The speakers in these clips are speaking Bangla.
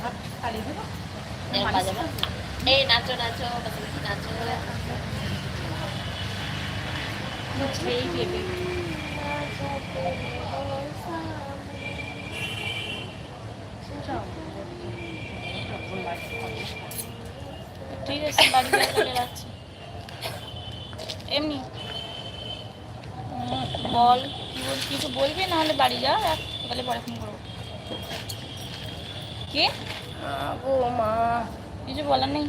হাত দেবো? এই নাচো নাচো নাচো। ঠিক আছে বাড়ি চলে যাচ্ছি। এমনি। বল কি বল কিছু বলবি? না হলে বাড়ি যা তাহলে পরে ফোন করব। কি গো মা কিছু বলার নেই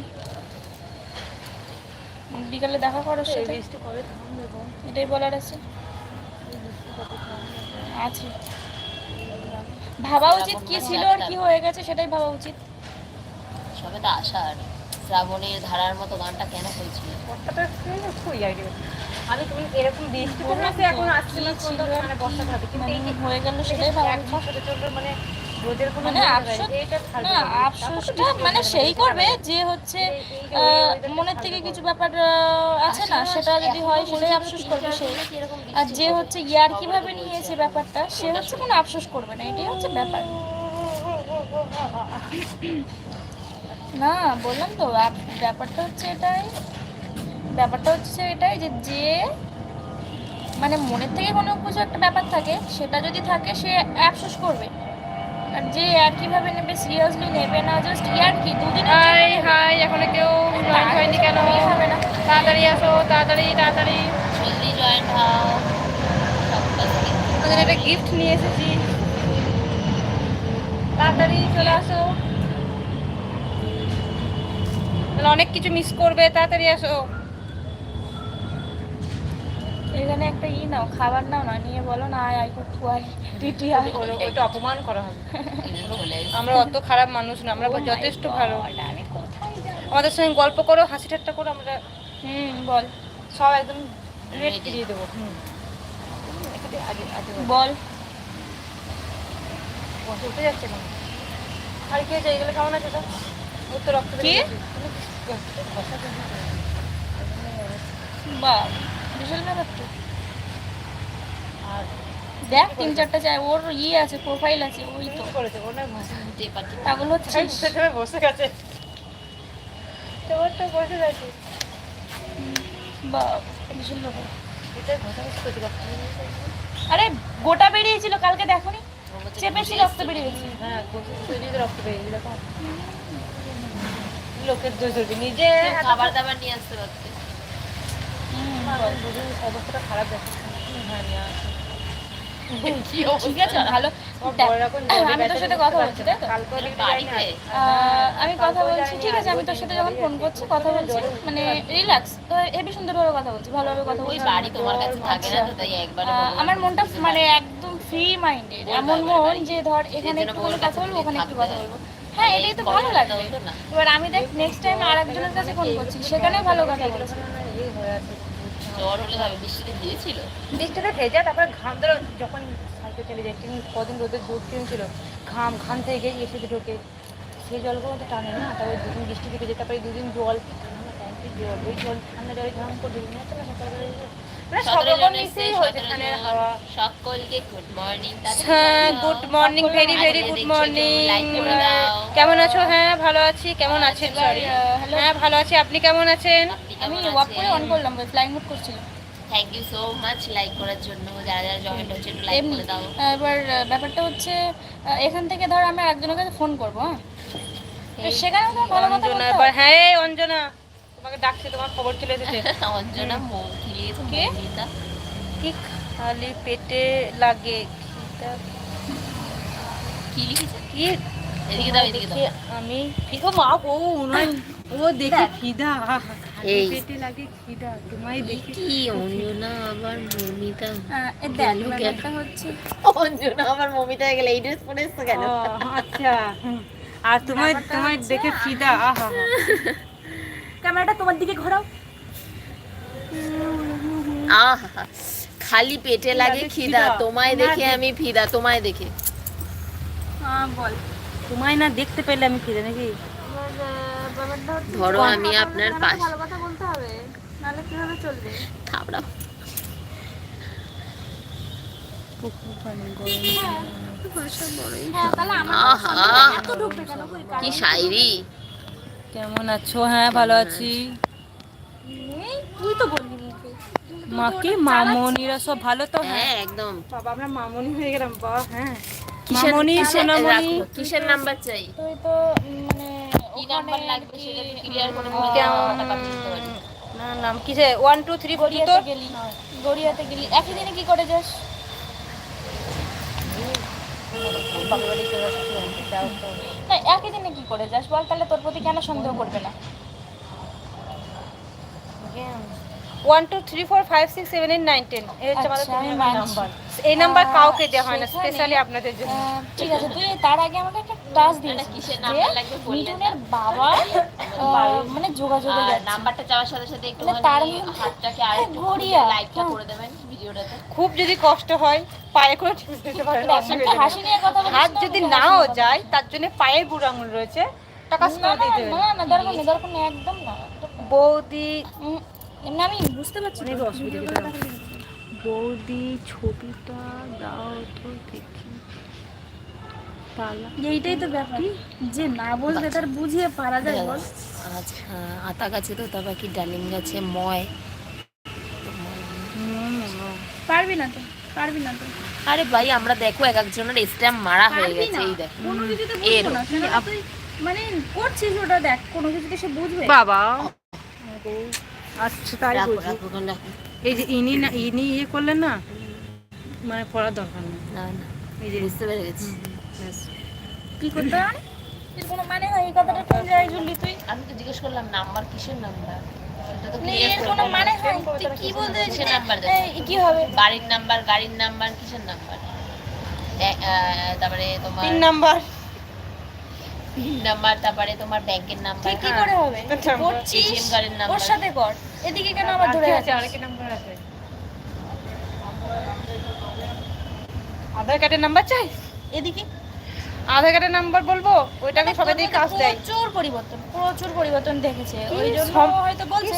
বিকালে দেখা করো সাথে এটাই বলার আছে আছে ভাবা উচিত কি ছিল আর কি হয়ে গেছে সেটাই ভাবা উচিত সবে তো আষাঢ় শ্রাবণের ধারার মতো গানটা কেন হয়েছিল আমি তুমি এরকম বৃষ্টি এখন আসছে না কি ছিল সুন্দর মানে হয়ে গেল সেটাই ভাবা মানে মানে। আফসোসটা মানে সেই করবে যে হচ্ছে মনের থেকে কিছু ব্যাপার আছে না, সেটা যদি হয়, সেটাই আফসোস করবে সে। আর যে হচ্ছে ইয়ার কীভাবে নিয়েছে ব্যাপারটা, সে হচ্ছে কোনো আফসোস করবে না, এটাই হচ্ছে ব্যাপার। না, বললাম তো ব্যাপারটা হচ্ছে এটাই। ব্যাপারটা হচ্ছে এটাই যে যে মানে মনের থেকে কোনো কিছু একটা ব্যাপার থাকে, সেটা যদি থাকে, সে আফসোস করবে। আর যে আর কীভাবে নেবে সিরিয়াসলি নেবে না জাস্ট ইয়ার কি দুদিন হাই হাই এখনও কেউ জয়েন হয়নি কেন? হবে না। তাড়াতাড়ি আসো তাড়াতাড়ি তাড়াতাড়ি। জলদি জয়েন্ট হও। সকাল একটা গিফট নিয়ে এসেছি। তাড়াতাড়ি চলে আসো। তাহলে অনেক কিছু মিস করবে তাড়াতাড়ি আসো। এখানে একটা ই নাও খাবার নাও না নিয়ে বলো না আয় আয় একটু আয় টিটি আয়। ওইটা অপমান করা হবে। আমরা অত খারাপ মানুষ না আমরা যথেষ্ট ভালো। আমাদের সঙ্গে গল্প করো হাসি ঠাট্টা করো আমরা হুম বল। সব একদম রেট. দিয়ে দেবো হুম। বলো। উঠে যাচ্ছে না আর কি হয়েছে এগুলো কেমন আছে তো ওর তো রক্ত কি? বা বিশাল তো। আর দেখ তিন চারটা চাই ওর ইয়ে আছে প্রোফাইল আছে ওই তো। করেছে? ওনার ভাষা টেপা টেপা। পাগল হচ্ছিস বসে গেছে। তোমার তো বসে বা। আরে গোটা বেরিয়েছিল কালকে দেখোনি? ওর মধ্যে চেপেছি রক্ত। বেরিয়ে গেছে। হ্যাঁ রক্ত বেরিয়ে গেছে লোকের দোষ নিজে খাবার দাবার নিয়ে আসতে বল। আমি তোর সাথে কথা বলছি। তাই আমি কথা বলছি ঠিক আছে আমি তোর সাথে যখন ফোন করছি কথা বলছি মানে রিল্যাক্স তো হেবি সুন্দরভাবে কথা বলছি ভালোভাবে কথা বলছি বাড়ি তোমার কাছে থাকে না তাই একবারে। আমার মনটা মানে একদম ফ্রি মাইন্ডেড এমন মন যে ধর এখানে একটু কথা বলব ওখানে একটু কথা বলব হ্যাঁ এটাই তো ভালো না। এবার আমি দেখ নেক্সট টাইম আর একজনের কাছে ফোন করছি সেখানেও ভালো কথা বলছি। জ্বর হলে ভাবে বৃষ্টিতে ভিজেছিল? বৃষ্টিতে ভেজা তারপরে ঘাম ধরো যখন সাইকেল চলে যায় ট্রেন কদিন রোদের দুধ ট্রেন ছিল ঘাম ঘাম থেকে গিয়ে এসে ঢোকে। সেই জলগুলো তো টানে না তারপরে দুদিন বৃষ্টি থেকে যেতে পারে দুদিন জল জল ওই জল ঠান্ডা জলে ঘাম করে না তো good morning good morning very very good morning কেমন আছো? হ্যাঁ ভালো আছি কেমন আছেন? সরি হ্যাঁ ভালো আছি আপনি কেমন আছেন? আমি ওয়াক করে অন করলাম ওই ফ্লাইং মোড করছিলাম thank you so much like করার জন্য। যারা যারা জয়েন্ট হচ্ছে একটু লাইক করে দাও। এবার ব্যাপারটা হচ্ছে এখান থেকে ধর আমি একজনের কাছে ফোন করব হ্যাঁ? সেখানে তো ভালো কথা অঞ্জনা হ্যাঁ এই অঞ্জনা তোমাকে ডাকছে তোমার খবর চলে এসেছে। অঞ্জনা মৌ কি লিখেছে কে? মৌমিতা খালি পেটে লাগে খিদা কি লিখেছে? কি? এদিকে দাও এদিকে দাও। আমি ও মা ও ও দেখে। খিদা। এই। পেটে লাগে খিদা তোমায় দেখে কি অঞ্জনা আবার মৌমিতা। আহ, এ হচ্ছে অঞ্জনা আবার মৌমিতা হয়ে এই ড্রেস পরে এসছো কেন? আচ্ছা আর তোমায় তোমায় দেখে ফিদা আহা। ক্যামেরাটা তোমার দিকে ঘোরাও। আহা খালি পেটে লাগে খিদা। তোমায় দেখে আমি ফিদা তোমায় দেখে। হ্যাঁ বল। তোমায় না দেখতে পেলে আমি ফিদা নাকি? ধরো আমি আপনার পাশ ভালো কথা বলতে হবে নাহলে কীভাবে চলবে। থাবড়া হ্যাঁ আমার কি শায়রি কেমন আছো? হ্যাঁ ভালো আছি। তুই তো বললি মাকে মামনিরা সব ভালো তো? হ্যাঁ একদম। বাবা আমরা মামনি হয়ে গেলাম বাবা হ্যাঁ। কিসের মামনি কিসের- কিসের নাম্বার চাই? তুই তো মানে কি নাম্বার লাগবে সেটা ক্লিয়ার করে বলতে কেমন- টাকা না নাম কিসে ওয়ান টু থ্রি গড়িয়াতে গেলি। গড়িয়াতে গেলি। একই দিনে কি করে যাস? না একই দিনে কি করে যাস? বল তাহলে তোর প্রতি কেন সন্দেহ করবে না? One two three four five six seven eight nine ten এই হচ্ছে আমাদের আচ্ছা। নাম্বার এই নাম্বার কাউকে দেওয়া হয় না স্পেশালি আপনাদের জন্য ঠিক আছে তুই তার আগে আমাকে একটা টাচ একটা কিসের নাম্বার লাগবে মিঠুনের বাবা মানে যোগাযোগে আর নাম্বারটা চাওয়ার সাথে সাথে একটু তার হাতটাকে আর একটু লাইকটা হ্যাঁ। করে দেবেন ভিডিওটাতে খুব যদি কষ্ট হয় পায়ে করে দিতে পারেন। হাসি নিয়ে কথা হাত যদি নাও যায় তার জন্য পায়ে বুড়ো আঙুল রয়েছে টাকা কথা বলিস। না, করে দিয়ে দেবেন না, না, দরকার নেই, দরকার নেই, একদম না, বৌদি এমনি আমি বুঝতে পারছি অনেক অসুবিধা। বৌদি ছবিটা দাও তো দেখি। এইটাই তো ব্যাপার। যে না বলবে তার বুঝিয়ে পারা যায় বল। আচ্ছা আতা গাছে তো তারপর কি ডালিম গাছে ময়। পারবি না তো পারবি না তো। আরে ভাই আমরা দেখো এক একজনের স্ট্যাম্প মারা হয়ে গেছে এই দেখো। কোনো কিছুতে এর বুঝব না। মানে করছিস ওটা দেখ কোনো কিছুতে সে বুঝবে। বাবা। আচ্ছা তাই। এই যে ইনি না ইনি ইয়ে করলেন না? মানে পড়ার দরকার নেই। না না এই যে বুঝতে পেরে গেছি। কি করতে এর কোনো মানে হয়? এই কথাটা কোন জায়গায় জুড়লি তুই। আমি তো জিজ্ঞেস করলাম নাম্বার কিসের নাম্বার? সেটা তো মানে clear এর করে কোনো বলো। মানে হয়? তুই কি বলতে কিসের চাইছিস? নাম্বার দেখো? এই, কি হবে? বাড়ির নাম্বার গাড়ির নাম্বার কিসের নাম্বার? আহ, তারপরে তোমার তিন নাম্বার। পিন নাম্বার তারপরে তোমার ব্যাংকের নাম্বার কি করে হবে। করছিস কার্ডের নাম্বার। ওর সাথে কর। এদিকে কেন আবার ধরে আরেকটা নাম্বার আছে? আধার কার্ডের নাম্বার চাই? এদিকে। আধার কার্ডের নাম্বার বলব? ওইটাকে সবাই দিয়ে কাজ দেয়। প্রচুর পরিবর্তন প্রচুর পরিবর্তন দেখেছে। ওই জন্য হয়তো বলছে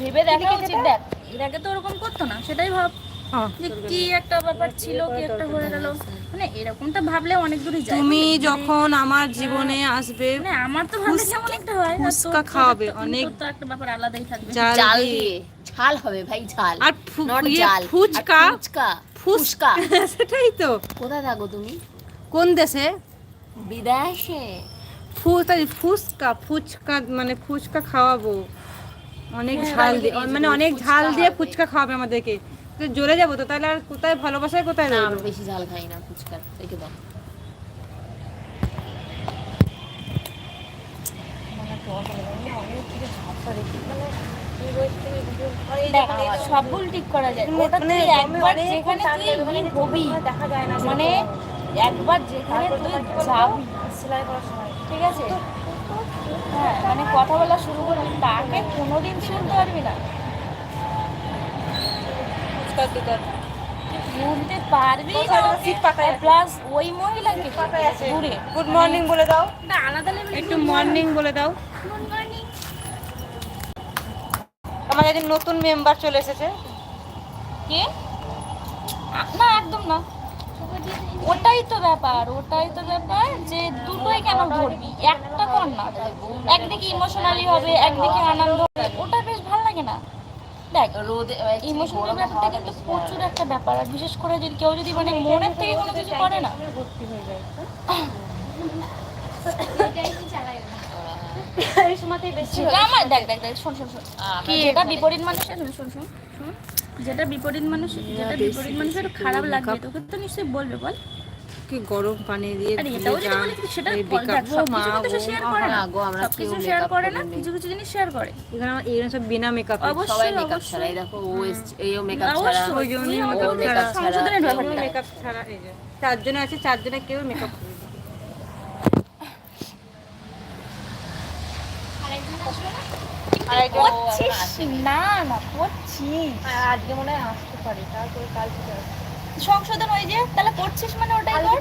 ভেবে দেখা উচিত দেখ এর আগে তো ওরকম করতো না সেটাই ভাব। হ্যাঁ। যে কি একটা ব্যাপার ছিল কি একটা হয়ে গেল। মানে এরকমটা ভাবলে অনেক দূরই যায়। তুমি যখন আমার জীবনে আসবে মানে আমার তো ভাবলে কেমন একটা হয় ফুচকা খাওয়াবে, অনেক তো একটা ব্যাপার আলাদাই থাকবে। জাল দিয়ে। ঝাল হবে ভাই ঝাল। আর ইয়ে ফুচকা? ফুচকা। ফুচকা। সেটাই তো। কোথায় থাকো তুমি? কোন দেশে? বিদেশে। ফুচকা ফুচকা মানে ফুচকা খাওয়াবো। অনেক ঝাল দিয়ে মানে অনেক ঝাল দিয়ে ফুচকা খাওয়াবে আমাদেরকে। তো জ্বলে যাব তো তাহলে আর কোথায় ভালোবাসায় কোথায় না? আমরা বেশি ঝাল খাই না ফুচকা রেখে দাও দেখ, সব ভুল ঠিক করা যায়। ওটা তুই একবার যেখানে তুই ই হবি মানে একবার যেখানে তুই যাবি। ঠিক আছে? হ্যাঁ মানে কথা বলা শুরু করবি তাকে কোনোদিন শুনতে পারবি না। দোকান। পারবি কোথায় সিট পাতায় প্লাস ওই মহিলাকে দূরে। গুড মর্নিং বলে দাও। না আলাদা লেভেলে একটু মর্নিং বলে দাও। গুড মর্নিং আমাদের একজন নতুন মেম্বার চলে এসেছে। কে? না একদম না। ওটাই তো ব্যাপার ওটাই তো ব্যাপার যে দুটোই কেন ধরবি? একটা কর না। একদিকে ইমোশনালি হবে একদিকে আনন্দ হবে। ওটা বেশ ভালো লাগে না। দেখ রোদে ইমোশনাল ব্যাপারটা কিন্তু প্রচুর একটা ব্যাপার। আর বিশেষ করে যদি কেউ যদি মানে মনের থেকে কোনো কিছু করে না। যেটা আমার দেখ দেখ দেখ শোন শোন শোন। কি যেটা বিপরীত মানুষের শোন শোন শোন। শোন যেটা বিপরীত মানুষ যেটা বিপরীত মানুষের খারাপ লাগবে তোকে তো নিশ্চয়ই বলবে বল। কি গরম পানি দিয়ে কিছু কিছু জিনিস শেয়ার করে। এখানে আমার সব বিনা মেকআপ সবাই মেকআপ ছাড়া দেখো ও এইও মেকআপ ছাড়া। ছাড়া। মেকআপ ছাড়া এই যে। চারজনে আছে চারজনে কেউ মেকআপ না? না করছিস। আজকে মনে হয় আসতে পারি। তারপরে কাল থেকে আসবে। সংশোধন ওই যে তাহলে করছিস মানে ওটাই কর?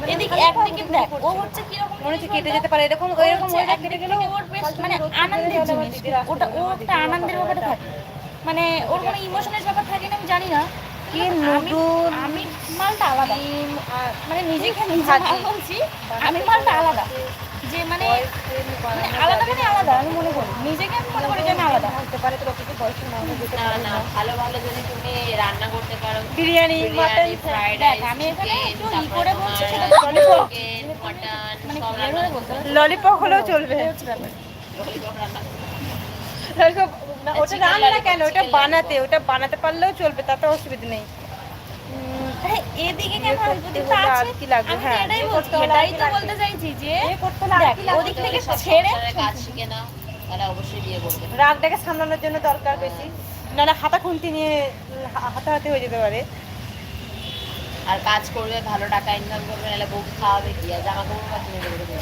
মানে এদিকে হালকা একদিকে দেখ ও। হচ্ছে কীরকম মনে হচ্ছে কেটে যেতে পারে এরকম এরকম হয়ে কেটে থেকে ওর বেশ মানে থেকে আনন্দের জিনিস ওটা ও একটা আনন্দের ব্যাপারটা থাকে। মানে ওর কোনো ইমোশনের ব্যাপার থাকে না আমি জানি না। কি আমি- আমি মালটা আলাদা। মানে নিজেকে নিজে। বলছি আমি মালটা আলাদা। যে মানে মানে আলাদা মানে আলাদা আমি মনে করি। নিজেকে আমি মনে করি যে আমি আলাদা। হতে পারে তোর কিছু যেতে না পারে না ভালো ভালো যদি তুমি রান্না করতে পারো। বিরিয়ানি মাটন ফ্রাইড রাইস আমি এখানে একটু ই করে বলছি, সেটা মানে বলতে ললিপপ হলেও চলবে। রান্না ললিপপ ওটা রান্না কেন? ওটা বানাতে ওটা বানাতে পারলেও চলবে তাতে অসুবিধা নেই। এদিকে কেন কি লাগবে? হ্যাঁ, এটাই বিয়ে বলছি, করতে হলে আর এটাই তো বলতে চাইছি যে করতে হলে আর দেখ, কি লাগবে? ওদিক থেকে ছেড়ে কাজ শিখে নাও তাহলে অবশ্যই বিয়ে করবে। রাগটাকে সামলানোর জন্য দরকার বেশি। না না হাতা খুন্তি নিয়ে হাতাহাতি হয়ে যেতে পারে। আর কাজ করবে ভালো টাকা ইনকাম করবে নাহলে বউ খাওয়াবে কি? আর জামা কাপড় বা কিনে দেবে দেবে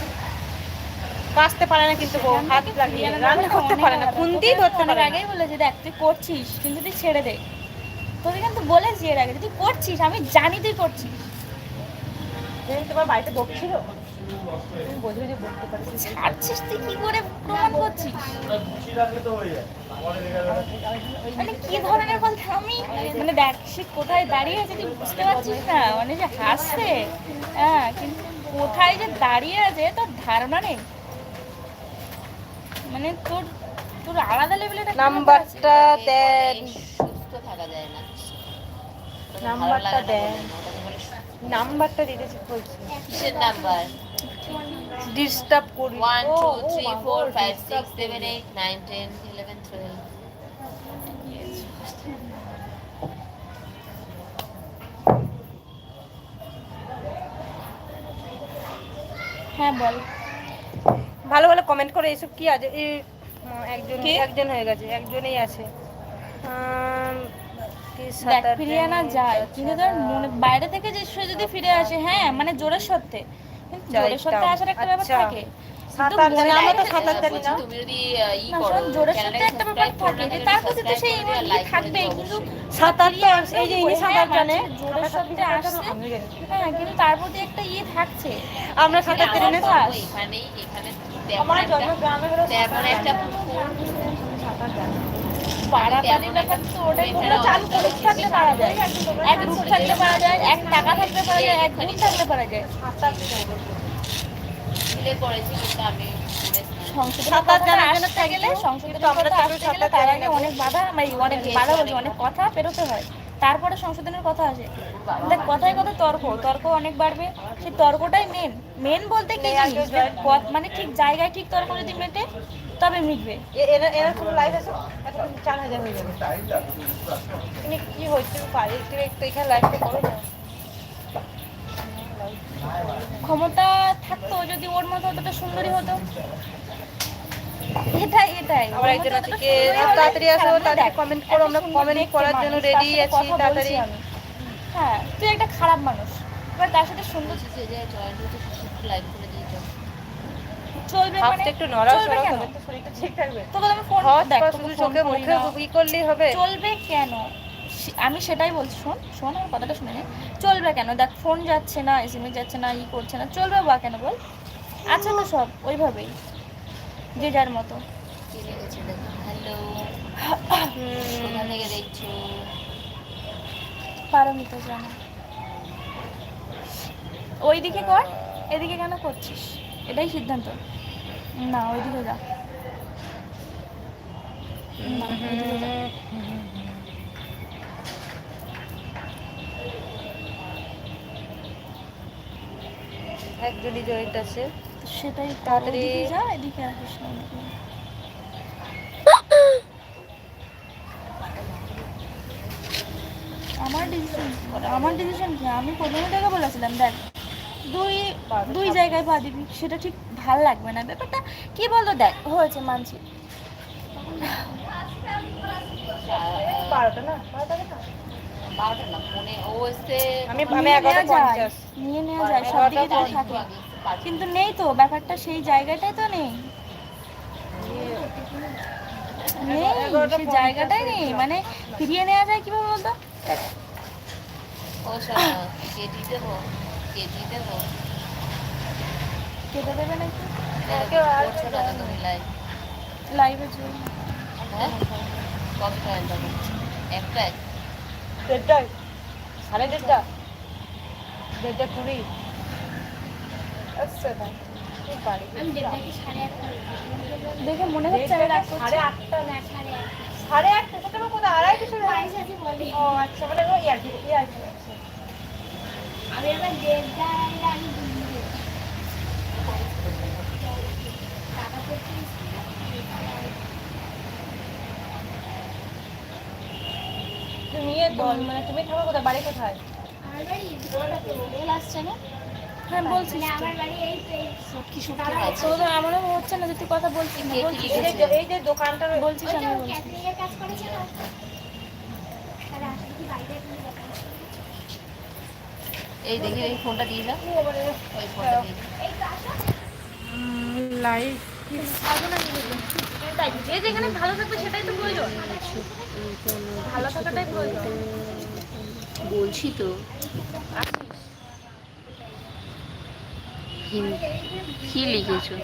কাচতে পারে না কিন্তু বউ হাত লাগিয়ে রান্না করতে পারে না ধরতে পারে আগেই বলেছি দেখ তুই করছিস কিন্তু তুই ছেড়ে দে। তোকে কিন্তু বলেছি এর আগে তুই করছিস আমি জানি তুই করছিস। তোমার বাড়িতে ছাড়ছিস তুই কি করে প্রমাণ করছিস? মানে কি ধরনের বলতে আমি? মানে দেখ সে কোথায় দাঁড়িয়ে আছে তুই বুঝতে পারছিস না। মানে যে হাসছে। হ্যাঁ কিন্তু কোথায় যে দাঁড়িয়ে আছে তোর ধারণা নেই। মানে তোর তোর আলাদা লেভেলের। নাম্বারটা দেন সুস্থ থাকা যায় না তোকে ভালো নাম্বারটা দেন। নাম্বারটা দিতেছি বলছি। কিসের নাম্বার? ডিস্টার্ব করি। ওয়ান ও, টু ও থ্রি মা, ফোর ও ফাইভ disturb সিক্স সেভেন করি। Eight nine ten eleven twelve হ্যাঁ বল। ভালো ভালো কমেন্ট করে এসব কি আছে? একজন একজন হয়ে গেছে একজনেই আছে। দেখ ফিরিয়ে আনা যায় কিন্তু ধর মনে বাইরে থেকে যে সে যদি ফিরে আসে হ্যাঁ মানে জোরের সত্যি। কিন্তু জোরের সত্যি আসার একটা ব্যাপার আচ্ছা। থাকে। তার প্রতি একটা ইয়ে থাকছে। আমরা সাঁতার জানি আমার জন্ম গ্রামে তেমন একটা ব্যাপার তো ওটাই তোমরা চালু করে পারা যায় এক রূপ পারা যায় এক টাকা পারা যায় এক পারা যায়। সাঁতার জানি। গেলে সাঁতার তার আগে অনেক বাধা মানে অনেক বাধা বলছে অনেক কথা পেরোতে হয়। তারপরে সংশোধনের কথা আসে। দেখ কথায় কথা তর্ক তর্ক অনেক বাড়বে। সেই তর্কটাই মেন মেন বলতে কি মানে ঠিক জায়গায় ঠিক তর্ক যদি মেটে তবে মিটবে। এরা এরা কোনো লাইভ আছে এখন চার হাজার হয়ে যাবে। তুমি কি হচ্ছে পারি তুমি একটু এখানে লাইভটা করো না। ক্ষমতা থাকতো যদি ওর মতো অতটা সুন্দরী হতো। এটাই এটাই। ওর একজন কে? তাড়াতাড়ি আসো তাড়াতাড়ি কমেন্ট করো আমরা কমেন্ট করার জন্য রেডি আছি তাড়াতাড়ি। হ্যাঁ তুই একটা খারাপ মানুষ। এবার তার সাথে সুন্দর যে জয়েন্ট হতে লাইভ চলবে হাতটা মানে? একটু নড়াও চলবে কেন? শরীরটা ঠিক থাকবে। তোকে আমি ফোন দেখ চোখে মুখে। করলেই হবে। চলবে কেন? আমি সেটাই বলছি শোন শোন আমার কথাটা শুনে চলবে কেন? দেখ ফোন যাচ্ছে না এসএমএস যাচ্ছে না ই করছে না চলবে বা কেন বল? আছে তো সব ওইভাবেই। যে যার মতো। কে হ্যালো হুম, কোথা থেকে দেখছ? পারমিত জানা। ওইদিকে কর এদিকে কেন করছিস? এটাই সিদ্ধান্ত। না ওইদিকে যা। যা। একজনই জয়েন্ট আছে সেটাই তাড়াতাড়ি- যা এদিকে আসিস না আমার ডিসিশন আমার ডিসিশন কি? আমি প্রথমে থেকে বলেছিলাম দেখ। দুই দুই জায়গায় পা দিবি সেটা ঠিক ভালো লাগবে না। ব্যাপারটা কি বলতো দেখ হয়েছে মানছি। বারোটা না? বারোটা না? নিয়ে নেওয়া যায় সব দিকে থাকে। কিন্তু নেই তো ব্যাপারটা সেই জায়গাটাই তো নেই। নেই সেই জায়গাটাই নেই। মানে ফিরিয়ে নেওয়া যায় কীভাবে বলতো? কেজি দেবো। কেজি কেটে দেবে নাকি? দেখো, করছ না তুমি লাইভ হ্যাঁ? কত টাকা দেবো? একটাই দেড়টায়? সাড়ে দেড়টা? দেড়টা কুড়ি? আচ্ছা বাড়ি দেখে মনে হচ্ছে। সাড়ে আটটা না সাড়ে আটটা? কোথায়? আড়াইটা হয় আচ্ছা মানে তুমি বল মানে তুমি থাকো কোথায়? বাড়ি কোথায়? হ্যাঁ বলছিস তো। আমার বাড়ি এই তো এই কি সুন্দর আছে তো তো এমনও হচ্ছে না যে তুই কথা বলছিস এই যে দোকানটা বলছিস আমি বলছি ক্যাটারিং এর কাজ করেছে না তাহলে আসলে কি বাড়িতে তুমি দোকান এই দেখি এই ফোনটা দিয়ে দাও। ওই ফোনটা দিয়ে যে যেখানে ভালো থাকবে সেটাই তো প্রয়োজন। ভালো থাকাটাই প্রয়োজন। বলছি তো। কি লিখেছো?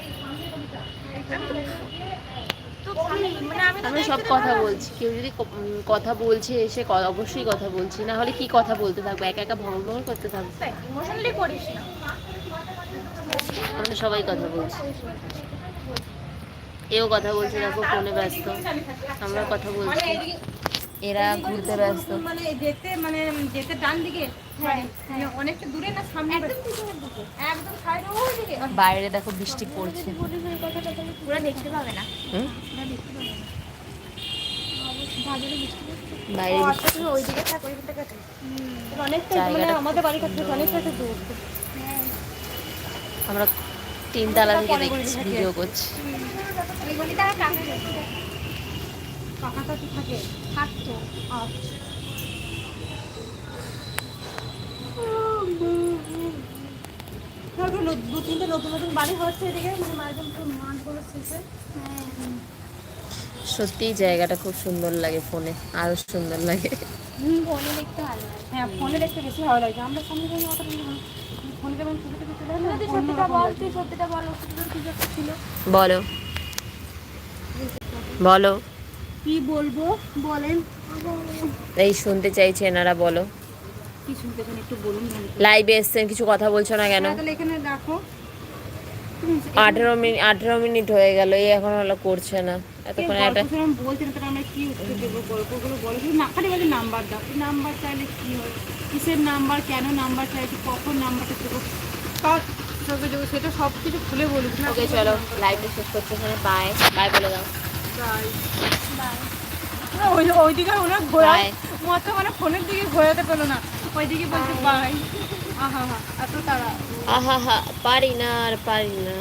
আমরা সব কথা বলছি কেউ যদি কথা বলছে এসে অবশ্যই কথা বলছি না হলে কি কথা বলতে থাকব? একা একা ভ্রমণ করতে থাকব? ইমোশনালি করিস না। আমরা সবাই কথা বলছি। এও কথা বলছে দেখো ফোনে ব্যস্ত। আমরা কথা বলছি। এরা ঘুরতে ব্যস্ত। মানে যেতে মানে যেতে ডান দিকে মানে অনেকটা দূরে না সামনে একদম সাইডে ওই দিকে। বাইরে দেখো বৃষ্টি পড়ছে। পুরো দেখতে পাবে না। আচ্ছা অনেকটা মানে দূর। আমরা তিনতলা থেকে দেখছি ভিডিও করছি। থাকে? থাকতো আচ্ছা ধরো ন- দু তিনটে নতুন নতুন বাড়ি হচ্ছে এদিকে মানে মাঝে মধ্যে মাঠগুলো শেষে সত্যি জায়গাটা খুব সুন্দর লাগে ফোনে আরও সুন্দর লাগে। ফোনে দেখতে ভালো লাগে। হ্যাঁ ফোনে দেখতে বেশি ভালো লাগে। আমরা সামনে যাই অতটা ফোনে যেমন ছবি টবি তুলে না সত্যিটা বল তুই সত্যিটা বল ওষুধের কিছু ছিল। বলো। বলো। কি বলব? বলেন। এই শুনতে চাইছে এনারা বলো। একটু বলুন লাইভে এসছেন কিছু কথা বলছো না কেন? হ্যাঁ, তাহলে এখানে রাখো। আঠেরো মিনিট আঠেরো মিনিট হয়ে গেল এই এখন হলো করছে না। এতক্ষণ একটা আমরা কি উত্তর দেবো? গল্পগুলো বলো। শুধু না খালি বলে নাম্বার দাও। নাম্বার চাইলে কি হয়? কিসের নাম্বার কেন নাম্বার চাইছি কখন নাম্বারটা দেবো? সেটা সব কিছু খুলে বলুক না। ওকে চলো লাইভটা শেষ করছে এখানে। বাই বাই বলে দাও। ওই ওইদিকে ওনার ঘোরা Bye. মতো মানে ফোনের দিকে ঘোরাতে পেল না। ওইদিকে বলতে পাই আহা হা এত তারা আহা হা পারি না আর পারি না।